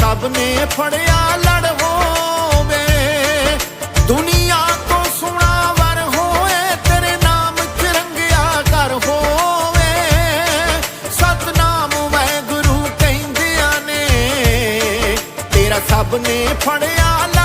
ਸਭ ਨੇ ਫੜਿਆ ਲੜ ਹੋਵੇ। ਦੁਨੀਆ ਤੋਂ ਸੁਣਾ ਵਰ ਹੋਏ, ਤੇਰੇ ਨਾਮ ਚ ਰੰਗਿਆ ਕਰ ਹੋਵੇ। ਸਤਨਾਮ ਵਾਹਿਗੁਰੂ ਕਹਿੰਦਿਆਂ ਨੇ, ਤੇਰਾ ਸਭ ਨੇ ਫੜਿਆ ਲੜ